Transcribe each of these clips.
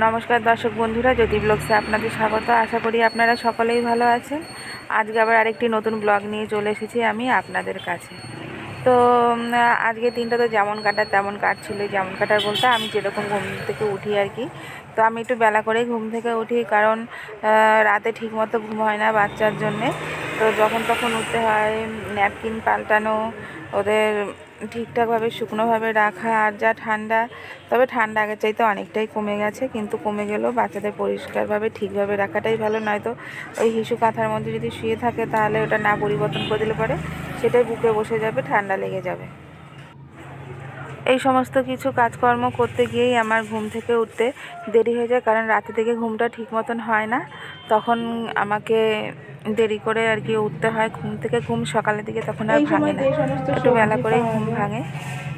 নমস্কার দর্শক বন্ধুরা, জ্যোতি ব্লগসে আপনাদের স্বাগত। আশা করি আপনারা সকলেই ভালো আছেন। আজকে আবার আরেকটি নতুন ব্লগ নিয়ে চলে এসেছি আমি আপনাদের কাছে। তো আজকে দিনটা তো যেমন কাটার তেমন কাটছিল। যেমন কাটার বলতে আমি যেরকম ঘুম থেকে উঠি আর কি। তো আমি একটু বেলা করেই ঘুম থেকে উঠি কারণ রাতে ঠিকমতো ঘুম হয় না বাচ্চার জন্যে। তো যখন তখন উঠতে হয়, ন্যাপকিন পাল্টানো, ওদের ঠিকঠাকভাবে শুকনোভাবে রাখা আর যা ঠান্ডা, তবে ঠান্ডা আগের চাইতে অনেকটাই কমে গেছে, কিন্তু কমে গেলেও বাচ্চাদের পরিষ্কারভাবে ঠিকভাবে রাখাটাই ভালো। নয়তো ওই হিসু কাঁথার মধ্যে যদি শুয়ে থাকে তাহলে ওটা না পরিবর্তন করে দিলে পরে সেটাই বুকে বসে যাবে, ঠান্ডা লেগে যাবে। এই সমস্ত কিছু কাজকর্ম করতে গিয়েই আমার ঘুম থেকে উঠতে দেরি হয়ে যায়, কারণ রাতে থেকে ঘুমটা ঠিক মতন হয় না। তখন আমাকে দেরি করে আর কি উঠতে হয়। ঘুম থেকে ঘুম সকালের দিকে তখন আর ভাঙে না। সমস্ত একটু বেলা সবজি করেই ঘুম ভাঙে।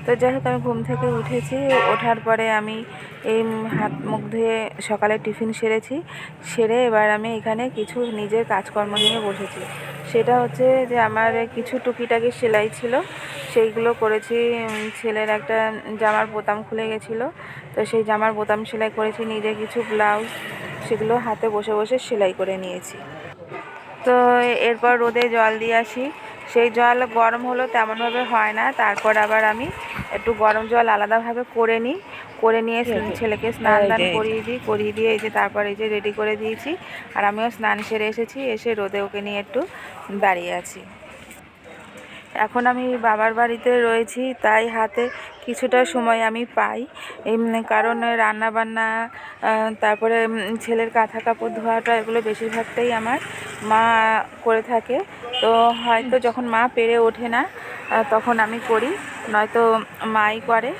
তো যাই হোক আমি ঘুম থেকে উঠেছি। ওঠার পরে আমি এই হাত মুখ ধুয়ে সকালে টিফিন সেরেছি। সেরে এবার আমি এখানে কিছু নিজের কাজকর্ম নিয়ে বসেছি। সেটা হচ্ছে যে আমার কিছু টুকিটাকি সেলাই ছিল। সেইগুলো করেছি। ছেলের একটা জামার বোতাম খুলে গেছিল। তো সেই জামার বোতাম সেলাই করেছি। নিজে কিছু ব্লাউজ সেগুলো হাতে বসে বসে সেলাই করে নিয়েছি। তো এরপর রোদে জল দিয়ে আসি। সেই জল গরম হলো তেমনভাবে হয় না তারপর আবার আমি একটু গরম জল আলাদাভাবে করে নিই। করে নিয়ে ছেলেকে স্নান দান যে। করিয়ে দিই করিয়ে দিয়ে এই যে তারপর এই যে রেডি করে দিয়েছি। আর আমিও স্নান সেরে এসেছি এসে রোদে ওকে নিয়ে একটু দাঁড়িয়ে আছি। এখন আমি বাবার বাড়িতে রয়েছি তাই হাতে কিছুটা সময় আমি পাই। কারণ রান্না বান্না তারপরে ছেলের কাঁথা কাপড় ধোয়াটা এগুলো বেশিরভাগটাই আমার মা করে থাকে। তো হয়তো যখন মা পেরে ওঠে না তখন আমি করি, নয়তো মাই করে।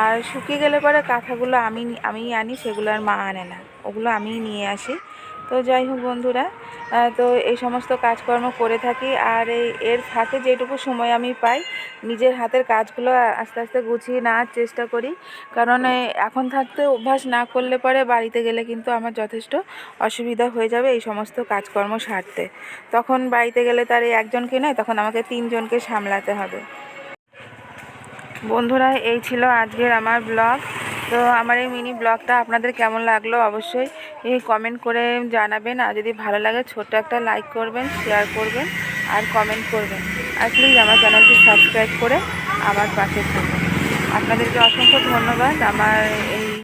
আর শুকিয়ে গেলে পরে কাঁথাগুলো আমি আমি আনি, সেগুলো আর মা আনে না। ওগুলো আমিই নিয়ে আসি। তো যাই হোক বন্ধুরা তো এই সমস্ত কাজকর্ম করে থাকি আর এই এর ফাঁকে যেটুকু সময় আমি পাই, নিজের হাতের কাজগুলো আস্তে আস্তে গুছিয়ে নেওয়ার চেষ্টা করি। কারণ এখন থাকতে অভ্যাস না করলে পরে বাড়িতে গেলে কিন্তু আমার যথেষ্ট অসুবিধা হয়ে যাবে এই সমস্ত কাজকর্ম সারতে। তখন বাড়িতে গেলে তার এই একজনকে নয়, তখন আমাকে তিনজনকে সামলাতে হবে। বন্ধুরা, এই ছিল আজকের আমার ব্লগ। তো আমার এই মিনি ব্লগটা আপনাদের কেমন লাগল অবশ্যই কমেন্ট করে জানাবেন। আর যদি ভালো লাগে, ছোট্ট একটা লাইক করবেন শেয়ার করবেন, আর কমেন্ট করবেন। আর প্লিজ আমার চ্যানেলটি সাবস্ক্রাইব করে আমার পাশে থাকবেন আপনাদেরকে অসংখ্য ধন্যবাদ। আমার এই